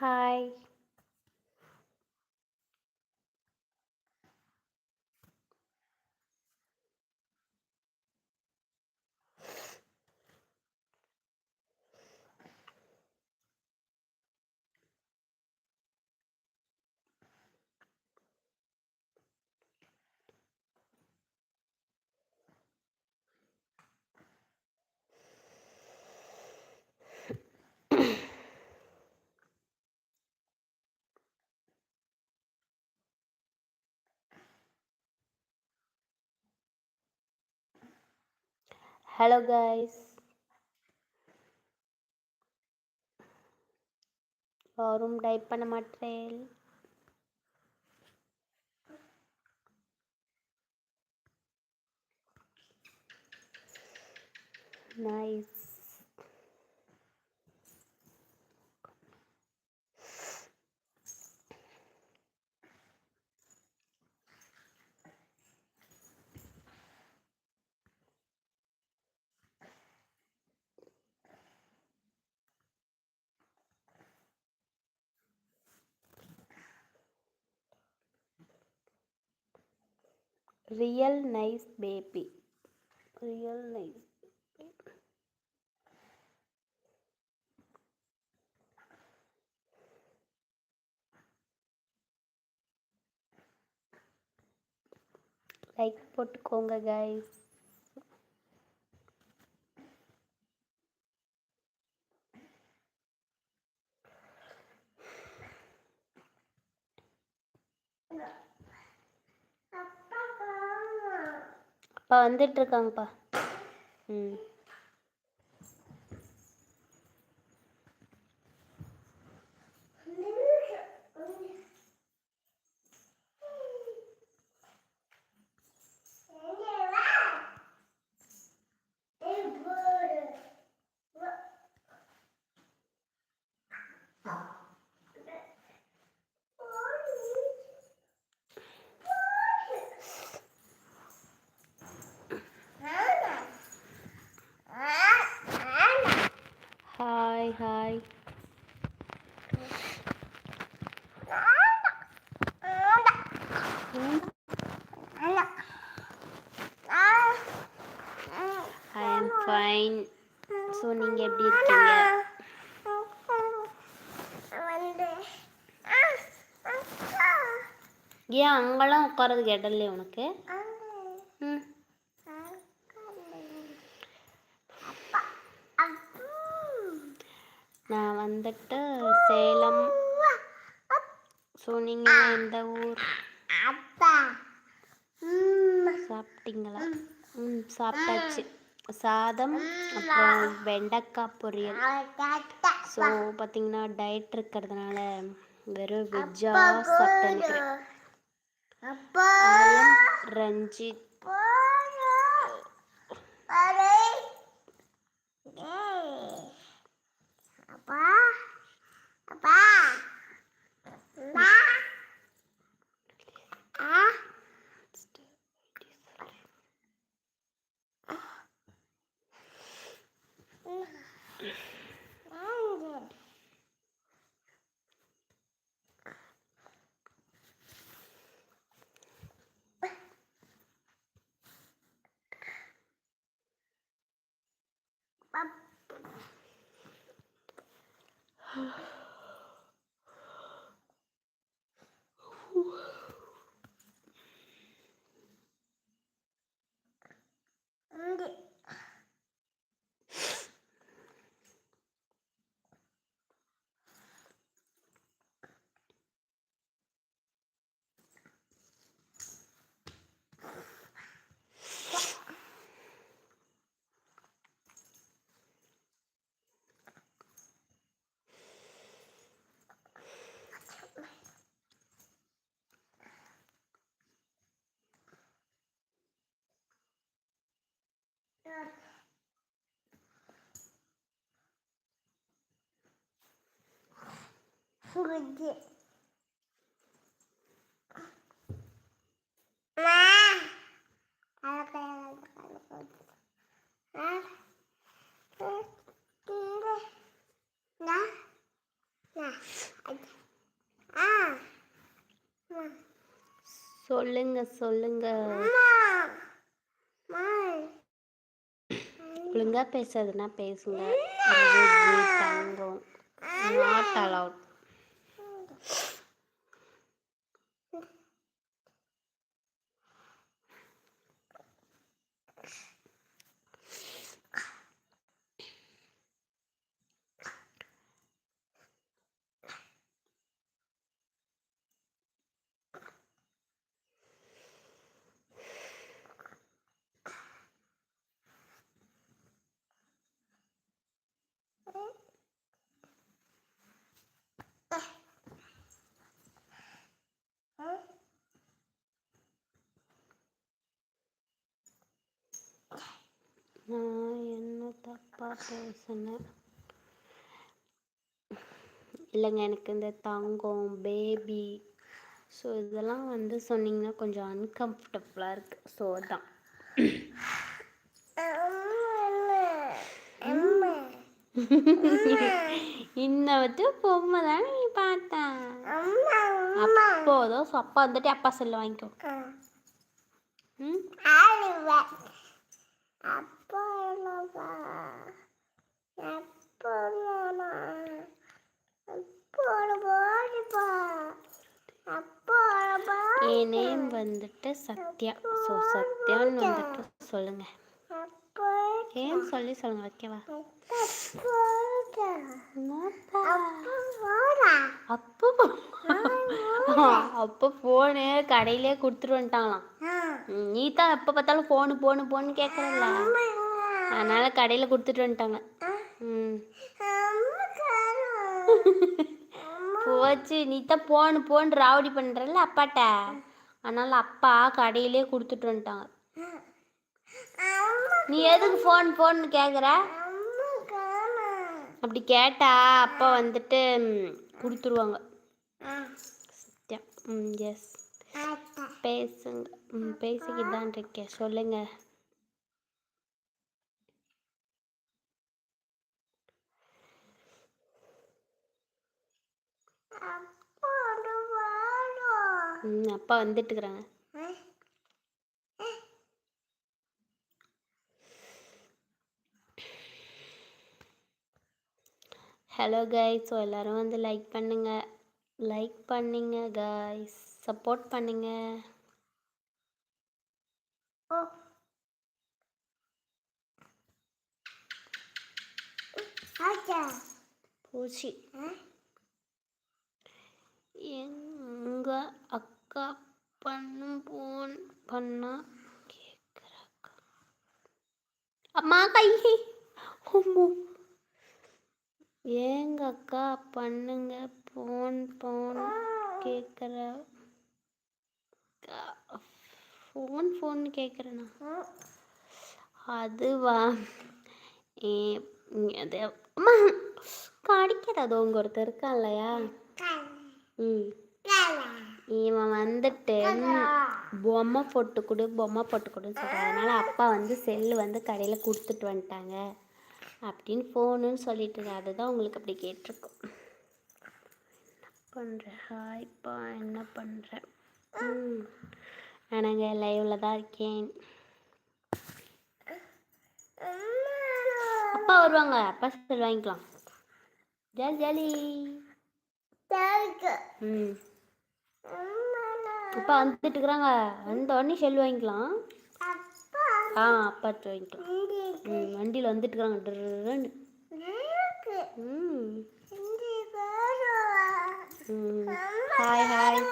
Hi hello guys யாரும் type பண்ண மாட்டேன். Nice real nice baby real nice like போட்டுக்கோங்க கைஸ் அப்பா வந்துட்டு இருக்காங்கப்பா. ம் hi hi I am fine so நீங்கள் எப்படி இருக்கீங்க ஏன் அங்கெல்லாம் உட்காரதுக்கு இடம் இல்லையா உனக்கு ம். நான் வந்துட்டு சேலம். ஸோ நீங்கள் எந்த ஊர்? சாப்பிட்டீங்களா? ம். சாப்பிட்டாச்சு. சாதம் அப்புறம் வெண்டைக்காய் பொரியல். ஸோ பார்த்தீங்கன்னா டயட் இருக்கிறதுனால வெறும் வெஜ்ஜாக சாப்பிட்டு apa? Ayam rancit ya? apa apa? Ma? ah? Búp. தூங்குது சொல்லுங்க சொல்லுங்க. ஒழுங்கா பேசுறதுன்னா பேசுங்க. தங்கம். நாட் நான் என்ன தப்பா பேசினேன் இல்லைங்க எனக்கு இந்த தங்கம் பேபி ஸோ இதெல்லாம் வந்து சொன்னீங்கன்னா கொஞ்சம் அன்கம்ஃபர்டபுளாக இருக்குது ஸோ தான் இன்னவத்து பொம்மை தானே நீ பார்த்த அப்போதோ அப்பா வந்துட்டு அப்பா செல்ல வாங்கிக்கோ ம் என் நேம் வந்துட்டு சத்யா. ஸோ சத்யான்னு வந்துட்டு சொல்லுங்க. ஏன் சொல்லி சொல்லுங்க ஓகேவா? அப்போ அப்போ ஃபோனு கடையிலே கொடுத்துட்டு வந்துட்டாங்களாம். நீ தான் எப்போ பார்த்தாலும் ஃபோனு ஃபோனு ஃபோனு கேட்குறல்ல. அதனால கடையில் கொடுத்துட்டு வந்துட்டாங்க. ம். போச்சு. நீ தான் போன் போன் ராவடி பண்ணுறல்ல அப்பாட்ட. அதனால அப்பா கடையிலே கொடுத்துட்டு வந்துட்டாங்க. நீ எதுக்கு ஃபோன் ஃபோன்னு கேட்குற அப்படி கேட்டா அப்பா வந்துட்டு கொடுத்துருவாங்க. சத்தியம். ம் எஸ் பேசுங்க. ம் பேசிக்கிட்டு தான் இருக்கேன். சொல்லுங்க. ம் அப்பா வந்துட்டு இருக்கிறாங்க ஹலோ கைஸ் ஸோ எல்லாரும் வந்து லைக் பண்ணுங்க. லைக் பண்ணுங்க கைஸ் சப்போர்ட் பண்ணுங்க. போச்சு. எங்க அக்கா பண்ணும் போன் பண்ணா கேக்குறாக்கா. அம்மா கை. ஏங்க அக்கா பண்ணுங்க போன் போன் கேட்குற ஃபோன் ஃபோன் கேட்குறேண்ணா அதுவா? ஏ அது அம்மா கடிக்கிறது உங்க ஒருத்தர் இருக்கான் இல்லையா ம். இவன் வந்துட்டு பொம்மை போட்டு கொடு பொம்மை போட்டு கொடுன்னு சொல்கிறான் அதனால் அப்பா வந்து செல்லு வந்து கடையில் கொடுத்துட்டு வந்துட்டாங்க. அப்படின்னு ஃபோனுன்னு சொல்லிட்டு அதுதான் உங்களுக்கு அப்படி கேட்டிருக்கோம். பண்ணுற ஹாய்ப்பா என்ன பண்ணுற ம். லைவில் தான் இருக்கேன். அப்பா வருவாங்க. அப்பா செல் வாங்கிக்கலாம். Jolly jolly. ம். அப்பா வந்துட்டு இருக்கிறாங்க வந்த உடனே செல் வாங்கிக்கலாம். ஆ அப்பா எடுத்து வாங்கிக்கலாம். ம் வண்டியில் வந்துட்டு இருக்கிறாங்க ம். ஹாய் ஹாய்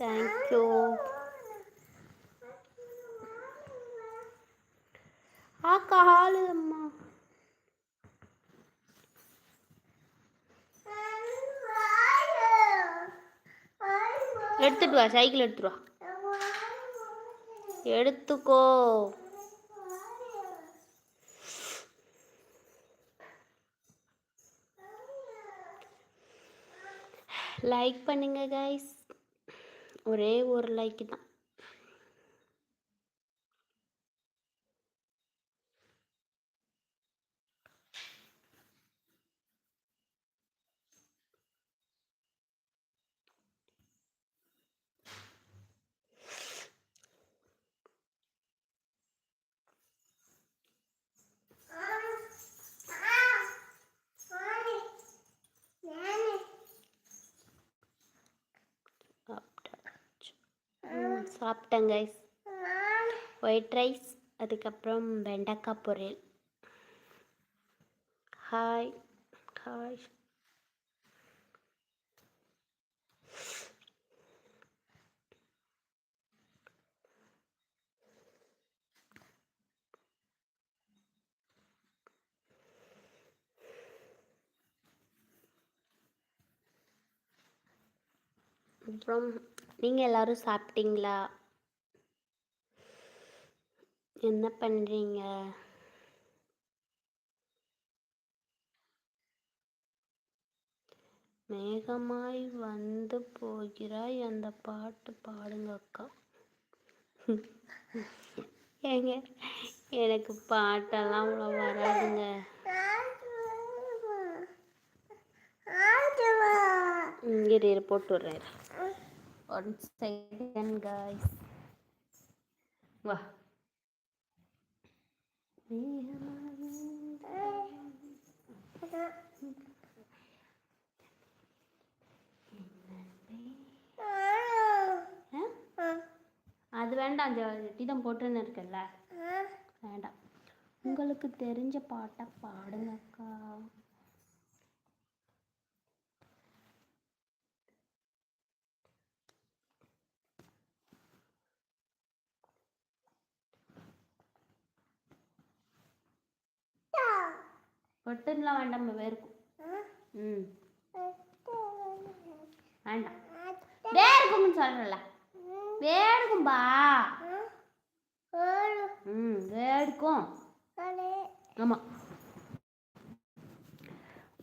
தேங்க்யூ ஆக்கா ஹாலு அம்மா. எடுத்துட்டு வா சைக்கிள் எடுத்துட்டு வா. எடுத்துக்கோ. லைக் பண்ணுங்க கைஸ் ஒரே ஒரு லைக் தான். சாப்பிட்டேன் கைஸ் ஒயிட் ரைஸ் அதுக்கப்புறம் வெண்டைக்காய் பொரியல். ஹாய் ஹாய் அப்புறம் நீங்கள் எல்லாரும் சாப்பிட்டீங்களா? என்ன பண்ணுறீங்க மேகமாய் வந்து போகிறாய். அந்த பாட்டு பாடுங்க அக்கா. ஏங்க எனக்கு பாட்டெல்லாம் அவ்வளோ வராதுங்க. இங்கே போட்டு விட்றேன் ஒன் செகண்ட் காய்ஸ் வா? அது வேண்டாம் இடம் போட்டுன்னு இருக்குல்ல. வேண்டாம். உங்களுக்கு தெரிஞ்ச பாட்டை பாடுங்க அக்கா வேண்டாம் வேர்க்கும் ம். வேண்டாம். வேர்க்கும்னு சொல்கிறல வேர்க்கும்பா. ம் வேர்க்கும் ஆமாம்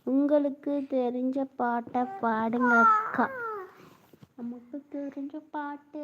உங்களுக்கு தெரிஞ்ச பாட்டை பாடுங்க அக்கா. நமக்கு தெரிஞ்ச பாட்டு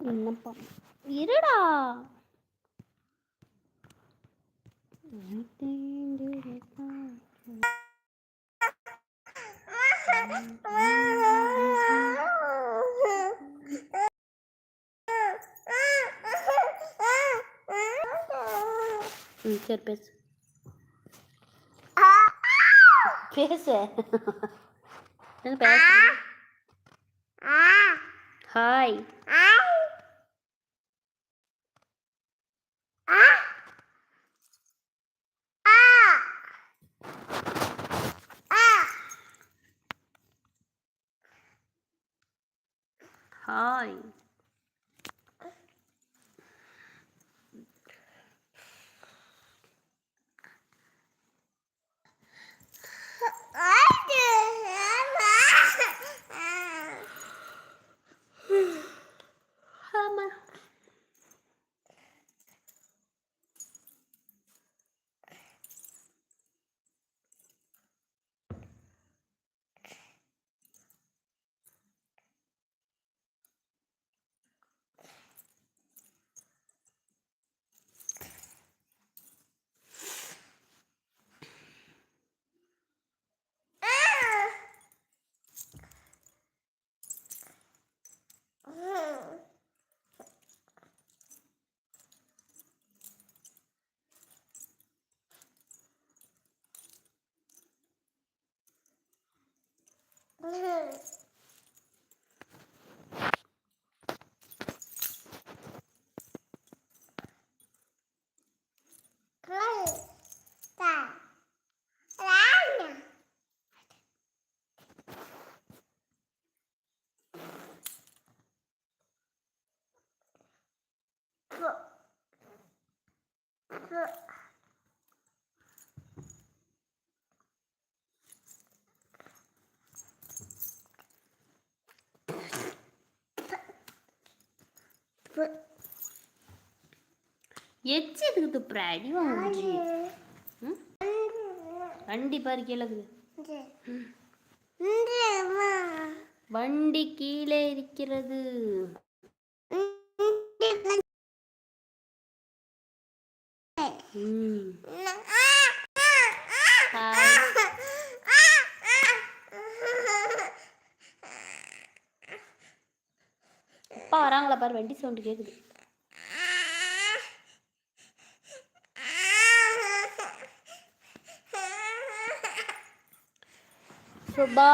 ம், என்னப்பா? இருடா. ம் சரி பேசு. பேசு. என்ன பேசு ஹாய் ஹாய் எச்சு எதுக்கு துப்புற அடி வாங்கி வண்டி பாரு கீழே இருக்குது. வண்டி கீழே இருக்கிறது ம் ஹாய் அப்பா வராங்களா பாரு வண்டி சவுண்டு கேட்குது சுபா.